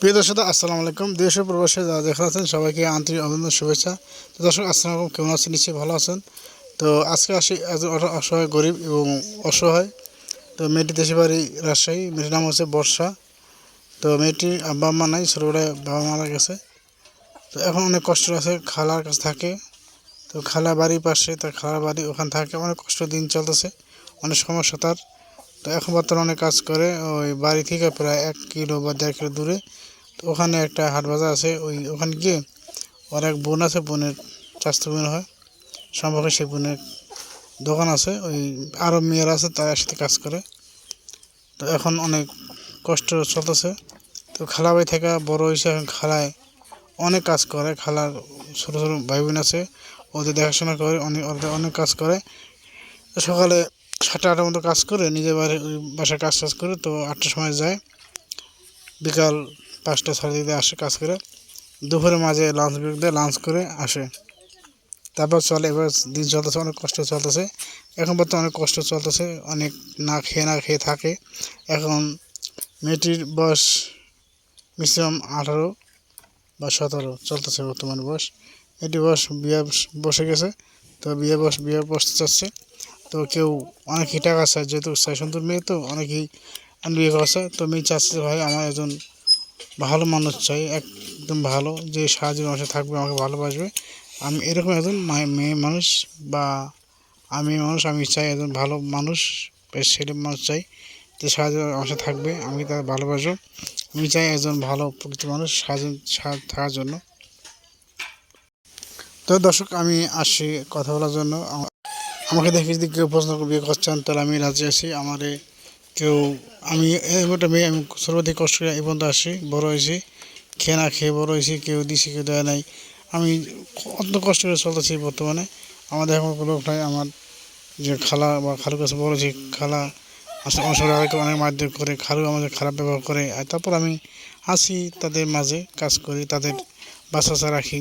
প্রিয় দর্শক, আসসালামু আলাইকুম। দেশ ও প্রবাসে যারা দেখা আছেন, সবাইকে আন্তরিক অভিনন্দন, শুভেচ্ছা। তো দর্শক, আসসালামু আলাইকুম। কেমন আছেন? নিশ্চয়ই ভালো আছেন। তো আজকে আসি অসহায়, গরিব এবং অসহায়। তো মেয়েটি দেশে বাড়ি রাজশাহী। মেয়েটির নাম হচ্ছে বর্ষা। তো মেয়েটির আব্বা মা নাই, ছোটোবেলায় বাবা মারা গেছে। তো এখন অনেক কষ্ট আছে, খালার কাছে থাকে। তো খালা বাড়ির পাশে, তার খালার বাড়ি ওখানে থাকে। অনেক কষ্ট, দিন চলতেছে, অনেক সমস্যা তার। তো এখন বর্তমানে অনেক কাজ করে। ওই বাড়ি থেকে প্রায় এক কিলো বা দেড় কিলো দূরে তো ওখানে একটা হাট বাজার আছে, ওই ওখানে গিয়ে ওর এক বোন আছে, বোনের স্বাস্থ্য বোন হয় সম্পর্কে সেই বোনের দোকান আছে, ওই আরও মেয়েরা আছে, তারা একসাথে কাজ করে। তো এখন অনেক কষ্ট চলতেছে। তো খালা ভাই থেকে বড় হয়েছে, এখন খালায় অনেক কাজ করে, খালার ছোটো ছোটো ভাই বোন আছে, ওদের দেখাশোনা করে অনেক ওদের অনেক কাজ করে। সকালে সাতটা আটটার মতো কাজ করে, নিজের বাড়ি বাসায় কাজ টাজ করে তো আটটার সময় যায়। বিকাল পাঁচটা সাড়ে দিকে আসে কাজ করে। দুপুরে মাঝে লাঞ্চ ব্রেক দেয় লাঞ্চ করে আসে। তারপর চলে, এবার দিন চলতেছে, অনেক কষ্ট চলতেছে। এখন বর্তমানে অনেক কষ্ট চলতেছে, অনেক না খেয়ে না খেয়ে থাকে। এখন মেয়েটির বয়স ম্যাক্সিমাম আঠারো বা সতেরো চলতেছে বর্তমানে বয়স। এটি বয়স বিয়ে বসে গেছে, তো বিয়ে বস, বিয়ে বসতে চাচ্ছে। তো কেউ অনেকেই টাকা চায়, যেহেতু চায় সুন্দর মেয়ে, তো অনেকেই বিয়ে করছে তো মেয়ে চাচ্ছে ভাই, আমার একজন ভালো মানুষ চাই, একদম ভালো, যে সাহায্য মানুষে থাকবে, আমাকে ভালোবাসবে। আমি এরকম একজন মেয়ে মানুষ বা আমি মানুষ, আমি চাই একজন ভালো মানুষ, বেশ ছেলে মানুষ চাই, যে সাহায্য আমার থাকবে আমি তাকে ভালোবাসবো আমি চাই একজন ভালো প্রকৃত মানুষ সাহায্য থাকার জন্য। তো দর্শক, আমি আসি কথা বলার জন্য। আমাকে দেখে যদি কেউ প্রশ্ন বিয়ে করছেন, তাহলে আমি রাজি আছি। আমারে কেউ আমি একটা মেয়ে আমি সর্বাধিক কষ্ট করে এই পর্যন্ত আসি, বড় হয়েছি, খেয়ে না খেয়ে বড় হয়েছি, কেউ দিছে, কেউ দেয় নাই। আমি অত কষ্ট করে চলতেছি বর্তমানে। আমাদের এখন কোনো নাই, আমার যে খালা বা খালুর কাছে বড় হয়েছি, খালা আসলে আমার সঙ্গে অনেক মারধর করে, খালু আমাদের খারাপ ব্যবহার করে, আর তারপর আমি আসি তাদের মাঝে কাজ করি, তাদের বাসা রাখি।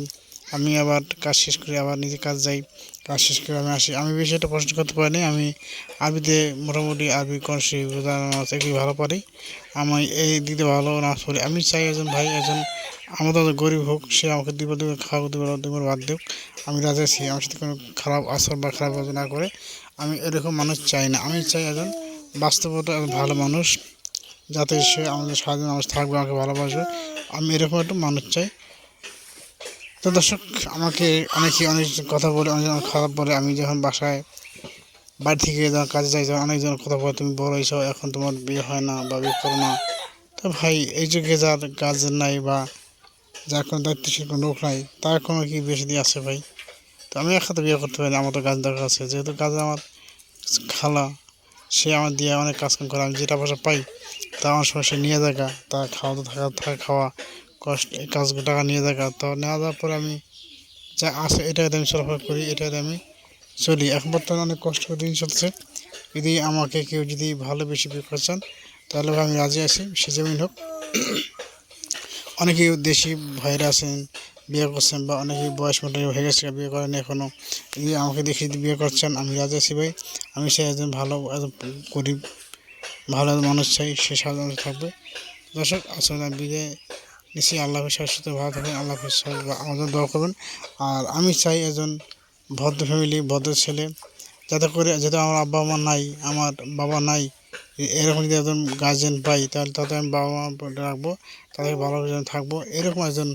আমি আবার কাজ শেষ করে আবার নিজে কাজ যাই, কাজ শেষ করে আমি আসি। আমি বেশি একটা পছন্দ করতে পারিনি আমি আরবিতে মোটামুটি আরবি কনসি নামাজ এগুলি ভালো পারি। আমি এই দিতে ভালো নামাজ পড়ি। আমি চাই একজন ভাই, একজন আমাদের গরিব হোক, সে আমাকে দুবার দুবার খাওয়া দুবার দুবার বাদ দেওক আমি রাজা আছি আমার সাথে কোনো খারাপ আচরণ বা খারাপ না করে। আমি এরকম মানুষ চাই না। আমি চাই একজন বাস্তবতা ভালো মানুষ, যাতে সে আমাদের সাহায্য মানুষ থাকবে, আমাকে ভালোবাসবে। আমি এরকম একটা মানুষ চাই। তো দর্শক, আমাকে অনেকে অনেক কথা বলে, অনেক খারাপ বলে, আমি যখন বাসায় বাড়ি থেকে যখন কাজে যাই, তখন অনেকজন কথা বলে, তুমি বড় হয়েছো, এখন তোমার বিয়ে হয় না বা বিয়ে করো না। তো ভাই, এই যুগে যার গার্জেন নাই বা যার কোনো দায়িত্বশীল কোনো লোক নাই, তার কোনো কি বেশি দিয়ে আছে ভাই? তো আমি এক একসাথে বিয়ে করতে পারি আমার তো গাছ দরকার আছে। যেহেতু কাজে আমার খালা, সে আমার দিয়ে অনেক কাজ কাম করে, আমি যেটা পয়সা পাই, তা আমার সময় সে নিয়ে দেখা তার খাওয়া তো থাকা থাকা, খাওয়া কষ্ট কাজ টাকা নিয়ে দেখা। তো নেওয়া যাওয়ার পরে আমি যা আছে এটাতে আমি সরবরাহ করি এটাতে আমি চলি। এখন বর্তমানে অনেক কষ্ট করে দিন চলছে। যদি আমাকে কেউ যদি ভালো বেশি বিয়ে করছেন তাহলে আমি রাজি আছি, সে যেমন হোক। অনেকেই দেশি ভাইরা আছেন, বিয়ে করছেন বা অনেকেই বয়স মোটামুটি হয়ে গেছে, বিয়ে করেন এখনও যদি আমাকে দেখে যদি বিয়ে করছেন আমি রাজি আছি ভাই। আমি সে একজন ভালো গরিব, ভালো মানুষ চাই, সে সাধারণ থাকবে। দর্শক, আসলে বিদায়। নিশ্চয়ই আল্লাহ সাথে ভালো থাকবেন আল্লাহ আমাদের দোয়া করবেন। আর আমি চাই একজন ভদ্র ফ্যামিলি ভদ্র ছেলে, যাতে করে যাতে আমার আব্বা মা নাই, আমার বাবা নাই, এরকম যদি একজন গার্জেন পাই, তাহলে তাতে আমি বাবা মা রাখব তাদের ভালো যেন থাকব। এরকম একজন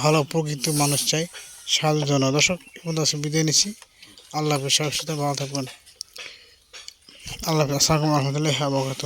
ভালো প্রকৃত মানুষ চাই সাধু জন দর্শক এবং দর্শক বিদায় নিচ্ছি। আল্লাহ হাফিজ সবার সাথে ভালো থাকবেন। আল্লাহ হাফিজ, আসসালামু রহমতুল্লাহ আবরকাত